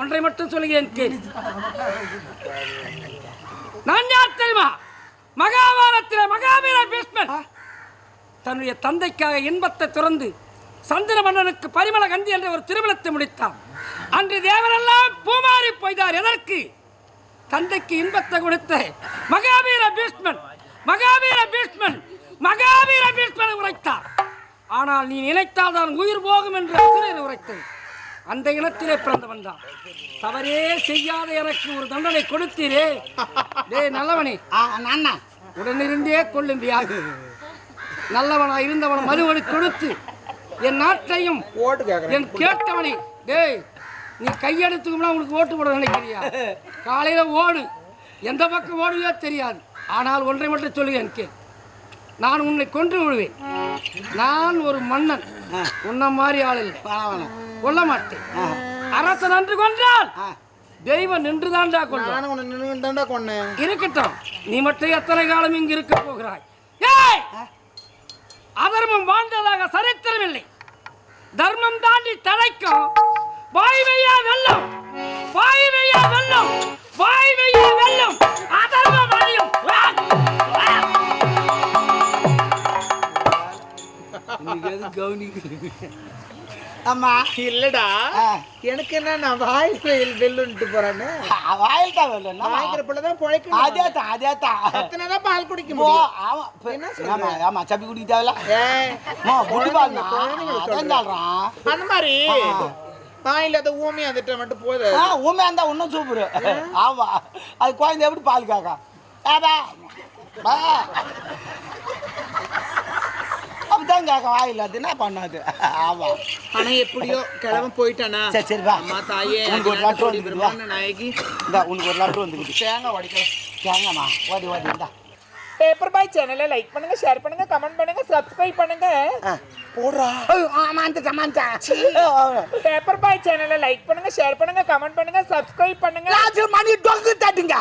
ஒன்றை மட்டும் சொல்லுகிறேன் கேள் நான் யார் தெரியுமா? மகாபாரத்தில் மகாவீர பீஷ்மன். தன்னுடைய தந்தைக்காக இன்பத்தை துறந்து சந்திர மன்னனுக்கு பரிமள கந்தி என்ற ஒரு திருமணத்தை முடித்தார் அன்று தேவரெல்லாம் பூமாறி போய்தார். எதற்கு? தந்தைக்கு இன்பத்தை கொடுத்த மகாவீர பீஷ்மன். மகாவீர பீஷ்மன். மகாவீர பீஷ்மன் உரைத்தார். ஆனால் நீ நினைத்தால் தான் உயிர் போகும் என்று அசுரர் உரைத்தது. அந்த இனத்திலே பிறந்தவன் தான். தவறே செய்யாத எனக்கு ஒரு தண்டனை கொடுத்தீரே. டேய் நல்லவனே. அண்ணா. உடனிருந்தே கொள்ளும் வியாதி. நல்லவனா இருந்தவன் மறுவழி கொடுத்து என் நாட்டையும் என் கேட்டவனை டேய் நீ கையெடுத்துக்கும்னா உனக்கு ஓட்டு போட நினைக்கிறியா? காலையில ஓடு. எந்த பக்கம் ஓடுவியோ தெரியாது. ஆனால் ஒன்றை மட்டும் சொல்லுவேன் கே நான் உன்னை கொன்று விடுவேன். நான் ஒரு மன்னன். உன்ன மாதிரி ஆள் இல்லை. கொல்ல மாட்டேன். அரசன் அன்று கொன்றால் தெய்வம் நின்று தாண்டா கொன்னேன். இருக்கட்டும். நீ மட்டும் எத்தனை காலம் இங்கு இருக்க போகிறாய்? ஏய்! அதர்மம் வாழ்ந்ததாக சரித்திரம் இல்லை. தர்மம் தாண்டி தழைக்கும். வாய்மையா வெல்லம். வாய்மையா வெல்லம். வாய்மையா வெல்லம். அம்மா. இல்லடா. ஆ. எனக்கு என்ன நான் வாயில் வெயில் வெல்லுன்ட்டு போறேன்னு? வாயில் தான் வேணும் வாய்க்கிற பிள்ளை தான் பிழைக்கணும்? அதே தான் அதே தான் அத்தனைதான் பால் குடிக்க ஓ, முடியும்? ஆமா என்ன? ஆமா ஆமா சப்பி குடிக்க தேவையில்ல அதான் சொல்றேன். சொல்றான். அந்த மாதிரி ஆ. வாயில் அதை ஊமி வந்துட்ட மட்டும் போதும் ஆ, உண்மையா இருந்தா இன்னும் சூப்பரு. ஆமா. அது குழந்தை எப்படி பால் காக்கா? பா அப்படிதான் கேட்க என்ன பண்ணாது? ஆமா. ஆனா எப்படியோ கிளம்ப போயிட்டானா? சரி சரி வா. அம்மா தாயே உனக்கு ஒரு லட்டு வந்து வா. நாயகி. இந்தா உனக்கு ஒரு லட்டு வந்துக்குது தேங்காய் உடைக்கலாம் தேங்கம்மா ஓடி ஓடி இந்தா. பேப்பர் பாய் சேனலை லைக் பண்ணுங்க ஷேர் பண்ணுங்க கமெண்ட் பண்ணுங்க சப்ஸ்கிரைப் பண்ணுங்க. போடுறா. ஆமா அந்த சமாந்தா பேப்பர் பாய் சேனலை லைக் பண்ணுங்க ஷேர் பண்ணுங்க கமெண்ட் பண்ணுங்க சப்ஸ்கிரைப் பண்ணுங்க. ராஜு மணி டொங்கு தட்டுங்க.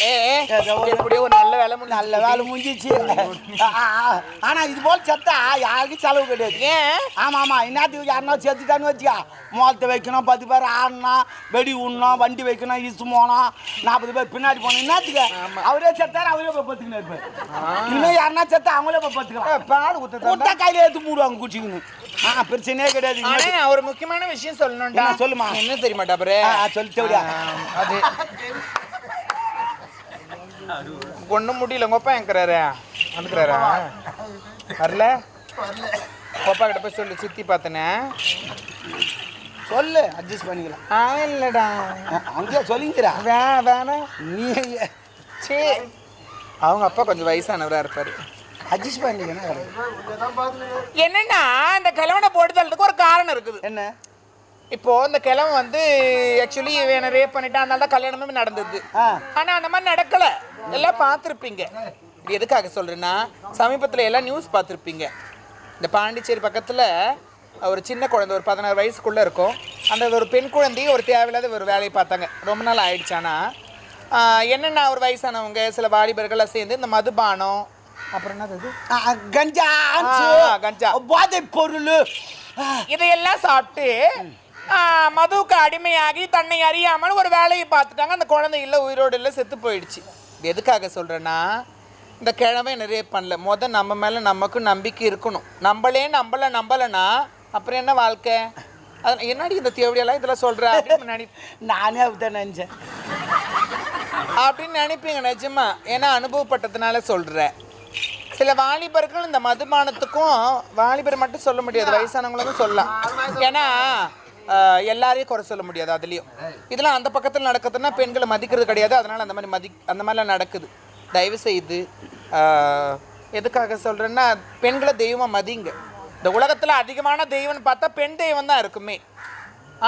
எப்படியோ ஒரு நல்ல வேலை முடிஞ்சு நல்ல வேலை முடிஞ்சிச்சு. ஆனா இது போல் செத்தா யாருக்கும் செலவு கிடையாது. ஏன்? ஆமா ஆமா. என்னத்துக்கு யாருனா செத்துட்டான்னு வச்சுக்கா. மோலத்தை வைக்கணும் பத்து பேர் ஆடணும் வெடி விடணும் வண்டி வைக்கணும் இசு போனோம் நாற்பது பேர் பின்னாடி போகணும். என்னத்துக்கு அவரே செத்தாரு அவரே போய் இருப்பார் இன்னும் யாருனா செத்தா அவங்களே போய் பத்துக்கலாம் பால் ஊத்த கையில எடுத்து மூடுவாங்க குச்சிக்கணும் ஆ பிரச்சனையே கிடையாது ஒரு முக்கியமான விஷயம் சொல்லணும்டா. சொல்லுமா. என்ன தெரியுமா டபரே ஆ, ஆ, சொல்லு. அது ஒண்ணும் முடியல. உங்க அப்பா எங்கிறாரு வரல? அப்பா கிட்ட போய் சொல்லு சுத்தி பார்த்தனே. சொல்லு அட்ஜஸ்ட் பண்ணிக்கலாம். ஆ இல்லடா. அங்கேயே சொல்லிங்கிறா? வே வேணாம் நீ சே அவங்க அப்பா கொஞ்சம் வயசானவரா இருப்பாரு. அட்ஜஸ்ட் பண்ணிக்கணும் என்னன்னா இந்த கிழவனை போட்டு தள்ளதுக்கு ஒரு காரணம் இருக்குது. என்ன? இப்போ இந்த கிழவன் வந்து ஆக்சுவலி இவனை ரேப் பண்ணிட்டான். அதனால தான் கல்யாணமே நடந்தது. ஆ. ஆனா அந்த மாதிரி நடக்கல. எல்லாம் பார்த்துருப்பீங்க. இது எதுக்காக சொல்றேன்னா சமீபத்தில் எல்லாம் நியூஸ் பார்த்துருப்பீங்க. இந்த பாண்டிச்சேரி பக்கத்தில் ஒரு சின்ன குழந்தை ஒரு பதினாறு வயசுக்குள்ளே இருக்கும். அந்த ஒரு பெண் குழந்தைய ஒரு தேவையில்லாத ஒரு வேலையை பார்த்தாங்க. ரொம்ப நாள் ஆயிடுச்சானா என்னென்ன ஒரு வயசானவங்க சில வாலிபர்கள்லாம் சேர்ந்து இந்த மதுபானம் அப்புறம் என்னது கஞ்சா கஞ்சா. போதை பொருள். இதையெல்லாம் சாப்பிட்டு மதுவுக்கு அடிமையாகி தன்னை அறியாமல் ஒரு வேலையை பார்த்துட்டாங்க. அந்த குழந்தை இல்லை உயிரோடு இல்லை செத்து போயிடுச்சு. எதுக்காக சொல்கிறேன்னா இந்த கிழமை நிறைய பண்ணல. முத நம்ம மேலே நமக்கு நம்பிக்கை இருக்கணும். நம்மளே நம்மள நம்பலைன்னா அப்புறம் என்ன வாழ்க்கை? அது என்னடி இந்த தேவையெல்லாம் இதெல்லாம் சொல்கிற அப்படின்னு நினை நானே அப்படிதான் நினைச்சேன். அப்படின்னு நினைப்பீங்க நிஜமா? ஏன்னா அனுபவப்பட்டதுனால சொல்கிறேன் சில வாலிபர்கள் இந்த மதுபானத்துக்கும் வாலிபர் மட்டும் சொல்ல முடியாது. வயசானவங்களுக்கும் சொல்லலாம். ஏன்னா எல்லாரையும் குறை சொல்ல முடியாது அதுலேயும். இதெல்லாம் அந்த பக்கத்தில் நடக்குதுன்னா பெண்களை மதிக்கிறது கிடையாது. அதனால் அந்த மாதிரி மதி அந்த மாதிரிலாம் நடக்குது. தயவு செய்து எதுக்காக சொல்கிறேன்னா பெண்களை தெய்வமாக மதிங்க. இந்த உலகத்தில் அதிகமான தெய்வம்னு பார்த்தா பெண் தெய்வம் தான் இருக்குமே.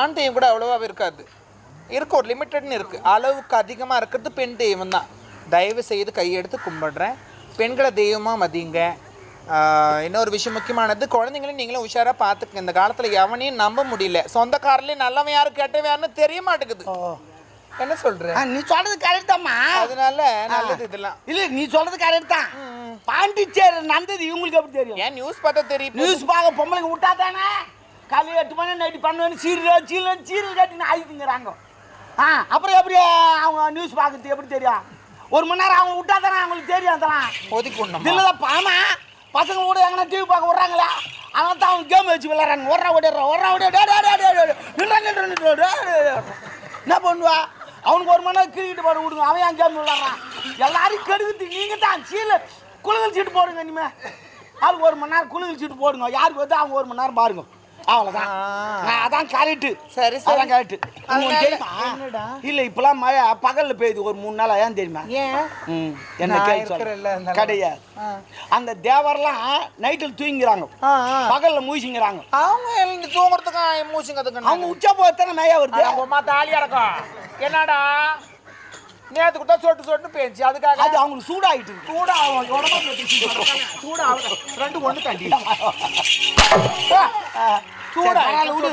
ஆண் தெய்வம் கூட அவ்வளோவா இருக்காது. இருக்கும் ஒரு லிமிட்டட்னு இருக்குது அளவுக்கு அதிகமாக இருக்கிறது பெண் தெய்வம் தான். தயவு செய்து கையெடுத்து கும்பிடுறேன். பெண்களை தெய்வமாக மதிங்க. இன்னொரு விஷயம் முக்கியமானது குழந்தைங்களையும் நீங்களும் உஷாராக பார்த்துக்குங்க. இந்த காலத்தில் எவனையும் நம்ப முடியல. சொந்தக்காரர்லேயும் நல்லவன் யாரு கெட்டவன் தெரிய மாட்டேங்குது. என்ன சொல்ற? நீ சொல்றது கரெக்ட் தான்மா அதனால நல்லது இதெல்லாம். இல்ல நீ சொல்றது கரெக்ட் தான். பாண்டிச்சேரி நடந்தது இவங்களுக்கு எப்படி தெரியும்? ஏன் நியூஸ் பார்த்தா தெரியும்? நியூஸ் பார்க்க பொம்பளைங்க விட்டா தானே? காலையில் எட்டு மணி நைட்டு பண்ணுவேன்னு சீரியல் சீரியல் சீரியல் கட்டின்னு ஆயிட்டுங்கிறாங்க ஆ அப்புறம் எப்படி அவங்க நியூஸ் பார்க்கறது எப்படி தெரியும்? ஒரு மணி நேரம் அவங்க விட்டா தானே அவங்களுக்கு தெரியும் அதெல்லாம். ஒதுக்கி? இல்லைதான் ஆமா. பசங்க கூட எங்கன்னா டிவி பார்க்க விட்றாங்களா அவன் தான் அவங்க கேம் வச்சு விளையாடுறாங்க ஒர்றா ஓடிடுறா ஒரா ஓடி நின்றா என்ன பண்ணுவா? அவனுக்கு ஒரு மணி நேரம் கிரிக்கெட் போட விடுங்க அவன் ஏன் கேம் விளாட்றான் எல்லாரும் கெடுக்குது நீங்கள் தான் சீல. குழுவில் சீட்டு போடுங்க இனிமேல் ஆளுக்கு ஒரு மணி நேரம் குழுவில் சீட்டு போடுங்க. யாருக்கு வந்து அவங்க ஒரு மணி நேரம் பாருங்க. அவ்வளோதான் ஆ. அதான் கரெக்டு சரி, சரி. அதான் கரெக்டு தெரியுமா? இல்லை இப்போலாம் மழை பகலில் பெய்யுது. ஒரு மூணு நாள் ஏன் தெரியுமா? ஏன்? என்ன கேள்வி. கிடையாது. அந்த தேவரெல்லாம் நைட்டில் தூங்கிக்கிறாங்க. ஆ. பகல்ல மூசிங்கிறாங்க அவங்க எழுந்து தூங்குறதுக்கு மூச்சுங்கிறதுக்கு அவங்க உச்சா போத்தானே மேயா வருது? அம்மா தாலியா இருக்கும் என்னடா? நேத்து கூட சொட்டு சொட்டு பேச்சு அதுக்காக அது அவங்களுக்கு சூடாயிட்டு இருக்கு. சூடா சூடா ரெண்டு ஒண்ணு தண்டி. பரவாயில்ல, விடு.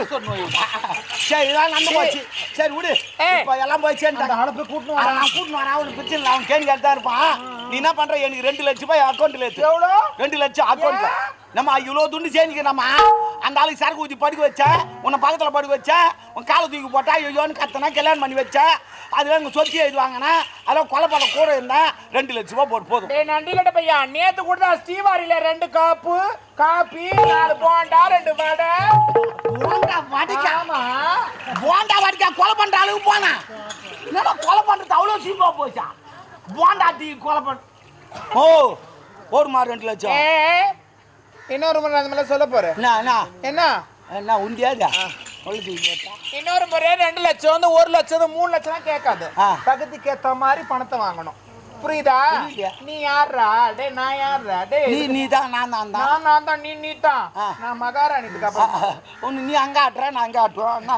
சரி இதான் நடந்து போச்சு. சரி விடு. ஏய். இப்போ எல்லாம் போய் அனுப்பி கூட்டணும் நான் கூட்டின்னு வரேன் அவனுக்கு பிரச்சனை இல்லை. அவன் கேள்வி தான் இருப்பான். நீ என்ன பண்ற? எனக்கு ரெண்டு லட்சம் ரூபாய் அக்கௌண்ட்ல எவ்வளோ? ரெண்டு லட்சம் அக்கௌண்ட்ல நம்ம இவ்வளோ துண்டு சேர்ந்துக்கிறோமா அந்த ஆளுக்கு சரக்கு ஊற்றி படுக்க வச்சேன் உன்னை பக்கத்தில் படுக்க வச்சேன் உன் காலை தூக்கி போட்டா ஐயோன்னு கத்தனா கல்யாணம் பண்ணி வச்சேன் அது எங்கள் சொத்தி எழுதி வாங்கினா அதெல்லாம் கொலை பண்ண கூட இருந்தேன் ரெண்டு லட்ச ரூபா போட்டு போதும். டேய் நண்டி கட்ட பையா. நேத்து கூட தான் ஸ்ரீவாரியில ரெண்டு காப்பு காப்பி நாலு போண்டா ரெண்டு வடை. போண்டா வடிக்கா? போண்டா வடிக்கா? கொலை பண்ற அளவுக்கு போனா? என்னடா கொலை பண்றது? அவ்வளோ சீப்பா போச்சா? போண்டா டீ கொலை பண்ண ஓ போடுமா ரெண்டு லட்சம். இன்னொரு முறை அந்த மாதிரி சொல்ல போறேன். என்ன? என்ன உண்டியாதா? இன்னொரு முறை ரெண்டு லட்சம் வந்து ஒரு லட்சம் மூணு லட்சம் கேட்காது. தகுதிக்கு ஏத்த மாதிரி பணத்தை வாங்கணும். புரியுதா. நீ யாரா டேய் நான் யாரா டேய் நீ நீ தான் நான் தான் தான் நான் நான் தான் நீ நீ தான். நான் அப்புறம் ஒன்று நீ அங்கே ஆட்டுற நான் அங்கே என்ன.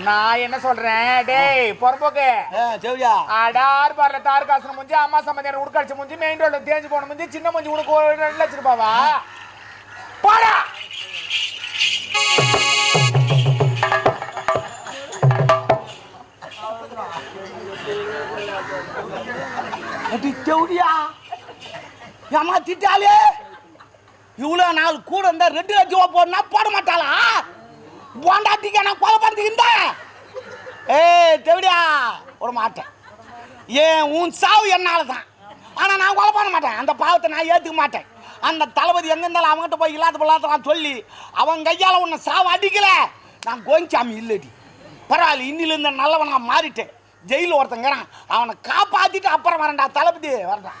நான் என்ன சொல்றேன்? டேய் பொறம்போக்கு. ஏ தேவையா அடார் பார்ல தார் காசு முஞ்சி அம்மா சம்பந்தியான உட்கடிச்சு முஞ்சி மெயின் ரோட்ல தேஞ்சு போன முஞ்சி சின்ன முஞ்சி உனக்கு ஒரு ரெண்டு லட்சம் ரூபாவா போடா! அடி தேவடியா ஏமா திட்டாலே இவ்வளோ நாள் கூட இருந்தா ரெண்டு லட்சம் ரூபா போடனா போட மாட்டாளா? போண்டாட்டிக்கு நான் கொலை பண்ணுறதுக்கு ஏ ஏய் தேவடியா ஒரு மாட்டேன். ஏன் உன் சாவு என்னால் தான் ஆனால் நான் கொலை பண்ண மாட்டேன். அந்த பாவத்தை நான் ஏற்றுக்க மாட்டேன். அந்த தளபதி எங்கே இருந்தாலும் அவங்ககிட்ட போய் இல்லாத பொல்லாத சொல்லி அவன் கையால் உன்னை சாவு அடிக்கலை. நான் கோயிச்சாமி இல்லடி. பரவாயில்ல இன்னிலிருந்து நல்லவன் நான் மாறிட்டேன். ஜெயிலில் ஒருத்தங்கிறான் அவனை காப்பாற்றிட்டு அப்புறம் வரண்டா தளபதி. வரண்டான்